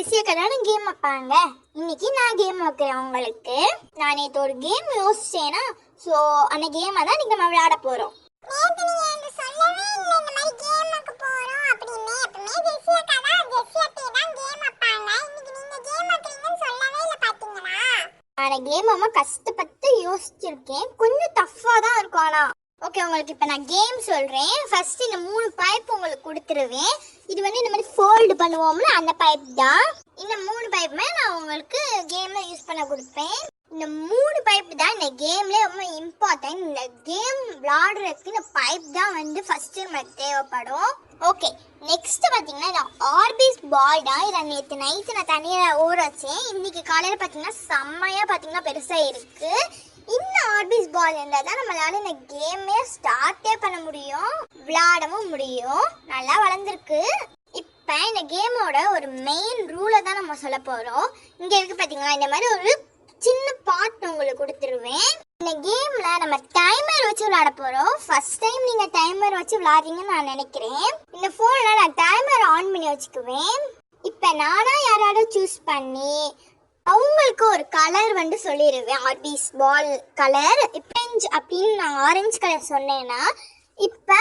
ஜெஸ்ஸியா கதான game வைப்பாங்க. இன்னைக்கு நான் கேம் வைக்கிறேன் உங்களுக்கு. நான் நேற்று ஒரு கேம் யோசிச்சேனா ஸோ அந்த கேமை தான் இன்னைக்கு நம்ம விளையாட போகிறோம் நான் கேம் அம்மா கஷ்டப்பட்டு யோசிச்சிருக்கேன். கொஞ்சம் டஃப்பாக தான் இருக்கும் ஆனால் ஓகே உங்களுக்கு இப்போ நான் கேம் சொல்கிறேன் ஃபர்ஸ்ட் இந்த மூணு பைப் உங்களுக்கு கொடுத்துருவேன். இது வந்து இந்த மாதிரி ஃபோல்டு பண்ணுவோம்ல அந்த பைப் தான். இந்த மூணு பைப்புமே நான் உங்களுக்கு கேமில் யூஸ் பண்ண கொடுப்பேன். இந்த மூணு பைப் தான் இந்த கேம்ல ரொம்ப இம்பார்ட்டன்ட் இந்த கேம் விளாடுறதுக்கு இந்த பைப் தான் வந்து ஃபர்ஸ்ட் நமக்கு தேவைப்படும். ஓகே நெக்ஸ்ட் பார்த்தீங்கன்னா இந்த ஆர்பிஸ் பால் தான். இதை நேற்று நைட்டு நான் தண்ணியில் ஊற வச்சேன். இன்னைக்கு காலையில் பார்த்தீங்கன்னா செம்மையாக பார்த்தீங்கன்னா பெருசாக இருக்குது ஆர்பிஸ் பால் இருந்தால் தான் நம்மளால இந்த கேமே ஸ்டார்ட்டே பண்ண முடியும் விளையாடவும் முடியும். நல்லா வளர்ந்துருக்கு. இப்போ இந்த கேமோட ஒரு மெயின் ரூலை தான் நம்ம சொல்ல போகிறோம் இங்கே இருக்கு பார்த்தீங்களா இந்த மாதிரி ஒரு சின்ன பாட் உங்களுக்கு கொடுத்துருவேன். இந்த கேமில் நம்ம டைமர் வச்சு விளையாட போகிறோம் ஃபர்ஸ்ட் டைம் நீங்கள் டைமர் வச்சு விளையாடுறீங்கன்னு நான் நினைக்கிறேன். இந்த ஃபோனில் நான் டைமர் ஆன் பண்ணி வச்சுக்குவேன். இப்போ நானாக யாராவது சூஸ் பண்ணி அவங்களுக்கு ஒரு கலர் வந்து சொல்லிடுவேன் ஆர்பிஸ் பால் கலர் இப்பெஞ்ச் அப்படின்னு நான் ஆரஞ்சு கலர் சொன்னேன்னா இப்போ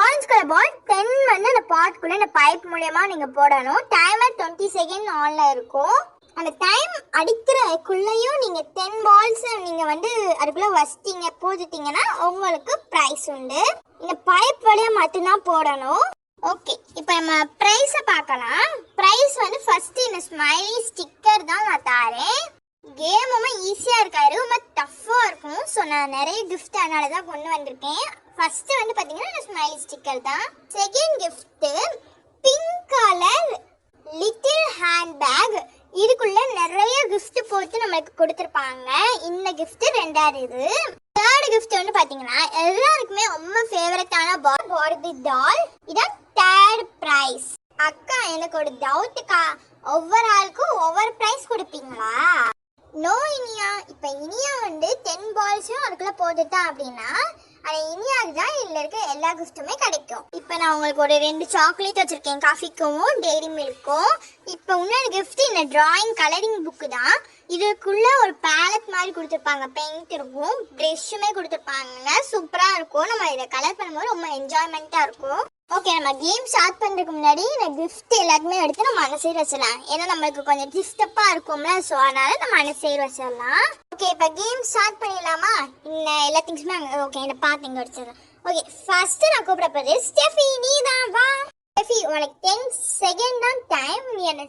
ஆரஞ்சு கலர் பால் டென் வந்து அந்த பாட்குள்ளே இந்த பைப் மூலயமா நீங்கள் போடணும். டைமர் டுவெண்ட்டி செகண்ட் ஆனில் இருக்கும். அந்த டைம் அடிக்கிறக்குள்ளேயும் நீங்கள் டென் பால்ஸ் நீங்கள் வந்து அதுக்குள்ளே வசிட்டிங்க போட்டுட்டீங்கன்னா உங்களுக்கு ப்ரைஸ் உண்டு. இந்த பைப் வழியாக மட்டும்தான் போடணும். ஓகே இப்போ நம்ம ப்ரைஸை பார்க்கலாம். ப்ரைஸ் வந்து ஃபர்ஸ்ட் இந்த ஸ்மைலி ஸ்டிக்கர் தான் நான் தாரேன். கேம் ரொம்ப ஈஸியாக இருக்காரு ரொம்ப டஃப்பாக இருக்கும். ஸோ நான் நிறைய கிஃப்ட் அதனால தான் கொண்டு வந்திருக்கேன். ஃபர்ஸ்ட் வந்து பார்த்தீங்கன்னா இந்த ஸ்மைலி ஸ்டிக்கர் தான். Second gift pink colour little handbag இதுக்குள்ள நிறைய கிஃப்ட்டு போட்டு நம்மளுக்கு கொடுத்துருப்பாங்க. இந்த கிஃப்ட்டு ரெண்டாவது இது. தேர்ட் கிஃப்ட் வந்து பாத்தீங்கன்னா எல்லாருக்குமே ரொம்ப ஃபேவரட்டான பால் பார்பி டால் இதான் தேர்ட் ப்ரைஸ் அக்கா எனக்கு ஒரு டவுட்டுக்கா ஒவ்வொரு ஆளுக்கும் ஒவ்வொரு ப்ரைஸ் கொடுப்பீங்களா? நோ இனியா. இப்போ இனியா வந்து டென் பால்ஸும் அதுக்குள்ள போட்டுட்டா அப்படின்னா அது இனியாவுக்கு தான் இதில் இருக்க எல்லா கிஃப்ட்டுமே கிடைக்கும். இப்போ நான் உங்களுக்கு ஒரு ரெண்டு சாக்லேட் வச்சுருக்கேன். காஃபிக்கும் டெய்ரி மில்க்கும் இப்போ இன்னொரு கிஃப்ட் இந்த டிராயிங் கலரிங் புக்கு தான். இதுக்குள்ள ஒரு பேலட் மாதிரி கொடுத்துருப்பாங்க. பெயிண்ட் இருக்கும். ப்ரெஷ்ஷுமே கொடுத்துருப்பாங்க சூப்பராக இருக்கும். நம்ம இதை கலர் பண்ணும்போது ரொம்ப என்ஜாய்மெண்ட்டாக இருக்கும். ஓகே நம்ம கேம் ஸ்டார்ட் பண்ணுறதுக்கு முன்னாடி இந்த கிஃப்ட் எல்லாருக்குமே எடுத்து நம்ம அந்த சைடு வச்சிடலாம். ஏன்னா நம்மளுக்கு கொஞ்சம் டிஸ்டப்பாக இருக்கும்ல ஸோ அதனால நம்ம அந்த சைடு வச்சிடலாம். ஓகே இப்போ கேம் ஸ்டார்ட் பண்ணிடலாமா? இந்த எல்லா திங்ஸுமே அங்கே ஓகே இந்த பார்த்து இங்கே வச்சிடலாம். ஓகே ஃபர்ஸ்ட் நான் கூப்பிட போகிறது ஸ்டெஃபி நீ தான் வா. ஸ்டெஃபி உனக்கு டென் செகண்ட் தான் டைம் நீ அந்த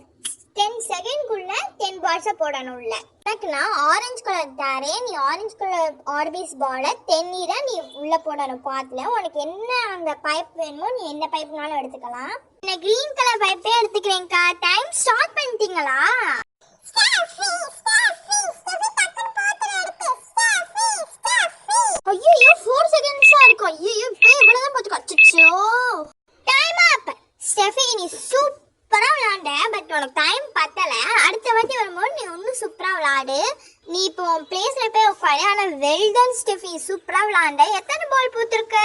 டென் செகண்ட்குள்ள டென் பால்ஸை போடணும் உள்ள எனக்கு நான் ஆரஞ்சு கலர் தரேன். நீ ஆரஞ்சு கலர் ஆர்பிஸ் பாலை தென்னீரை நீ உள்ளே போடணும் பாத்தில். உனக்கு என்ன அந்த பைப் வேணுமோ நீ எந்த பைப்னாலும் எடுத்துக்கலாம். நான் கிரீன் கலர் பைப்பே எடுத்துக்கிறேன்க்கா. டைம் ஸ்டார்ட் பண்ணிட்டீங்களா ஸ்டாஃபி ஸ்டாஃபி ஸ்டாஃபி டக்குனு போட்டு எடுத்து ஸ்டாஃபி ஸ்டாஃபி ஐயோ ஃபோர் செகண்ட்ஸா இருக்கும் ஐயோ இப்போ இவ்வளவுதான் போச்சு அச்சோ டைம் அப் ஸ்டெஃபி நீ சூப்பரா விளையாண்ட பட் உனக்கு டைம் பத்தல அடுத்த வாட்டி வரும்போது நீ இன்னும் சூப்பரா விளையாடு நீ இப்போ உன் பிளேஸ்ல போய் உட்காரு ஆனா வெல்டன் ஸ்டெஃபி. சூப்பரா விளாண்ட எத்தனை பால் போட்டிருக்க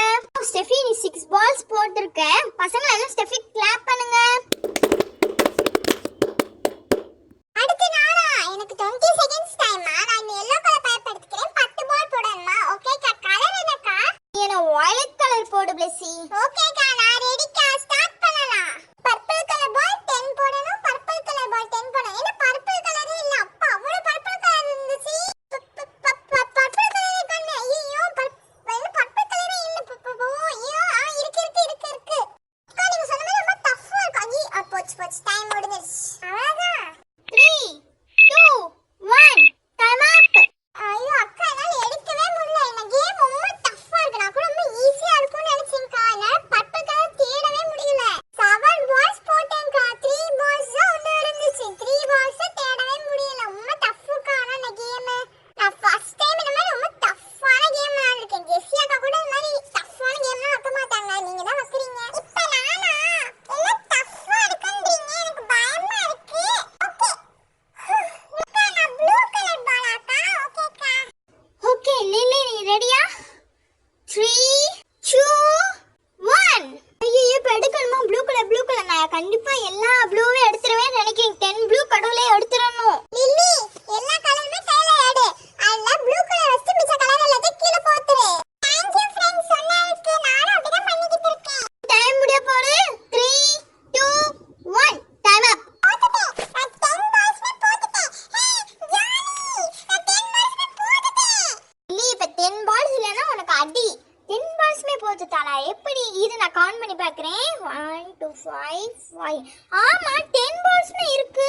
ஸ்டெஃபி நீ சிக்ஸ் பால்ஸ் போட்டிருக்க. பசங்க எல்லாம் ஸ்டெஃபி கிளாப் பண்ணுங்க. what time mode is. Arada. 3, 2, எல்லாம் அவ்வளோ பார்க்குறேன். ஒன் டூ ஃபைவ் ஃபைவ் ஆமா டென் பால்ஸ்னு இருக்கு.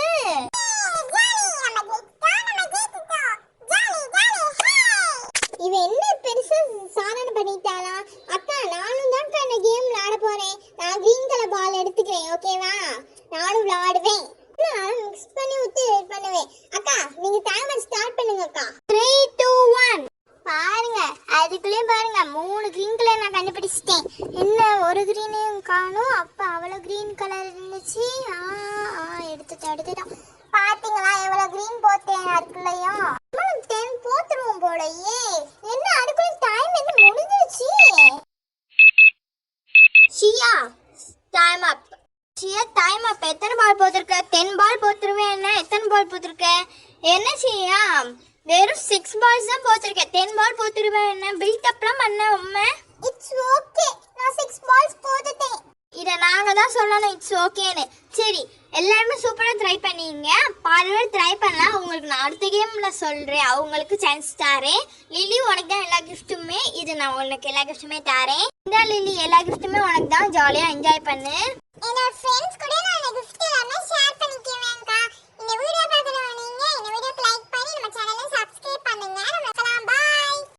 இது என்ன பெருசா சாதனை பண்ணிட்டாளா? அக்கா நானும் தான் இந்த கேம் விளையாட போறேன். நான் கிரீன் கலர் பால் எடுத்துக்கிறேன் ஓகேவா நானும் விளையாடுவேன். நான் மிக்ஸ் பண்ணி ஊத்தி பண்ணுவேன். அக்கா நீங்க டைமர் ஸ்டார்ட் பண்ணுங்க அக்கா த்ரீ டூ ஒன் பாருங்க அதுக்குள்ளேயும் பாருங்க மூணு கிரீன் கலர் நான் கண்டுபிடிச்சிட்டேன் என்ன ஒரு கிரீனையும் காணும் அப்ப அவ்வளவு கிரீன் கலர் இருந்துச்சு ஆ ஆ எடுத்துட்டோம் எடுத்துட்டோம். பாத்தீங்களா எவ்வளவு கிரீன் போட்டேன் அதுக்குள்ளயும்? டென் போத்துருவோம் போலயே. என்ன அதுக்குள்ள டைம் என்ன முடிஞ்சிருச்சு? ஷியா டைம் அப் ஷியா டைம் அப் எத்தனை பால் போத்திருக்க? டென் பால் போத்துருவேன் என்ன? எத்தனை பால் போத்திருக்க? என்ன ஷியா? வெறும் சிக்ஸ் பால்ஸ் தான் போத்திருக்கேன். டென் பால் போத்துருவேன் என்ன? பில்ட் அப்லாம் பண்ண உண்மை? இட்ஸ் ஓகே நான் சிக்ஸ் பால்ஸ் நாங்கள் தான் சொல்லணும் இட்ஸ் ஓகேன்னு சரி எல்லாருமே சூப்பராக ட்ரை பண்ணிங்க. பாதி பேர் ட்ரை பண்ணலாம். உங்களுக்கு நான் அடுத்த கேமில் சொல்கிறேன் அவங்களுக்கு சான்ஸ் தரேன். லிலி உனக்கு தான் எல்லா கிஃப்ட்டுமே இது நான் உனக்கு எல்லா கிஃப்ட்டுமே தரேன். இந்த லிலி எல்லா கிஃப்ட்டுமே உனக்கு தான். ஜாலியாக என்ஜாய் பண்ணு. என்னோட ஃப்ரெண்ட்ஸ் கூட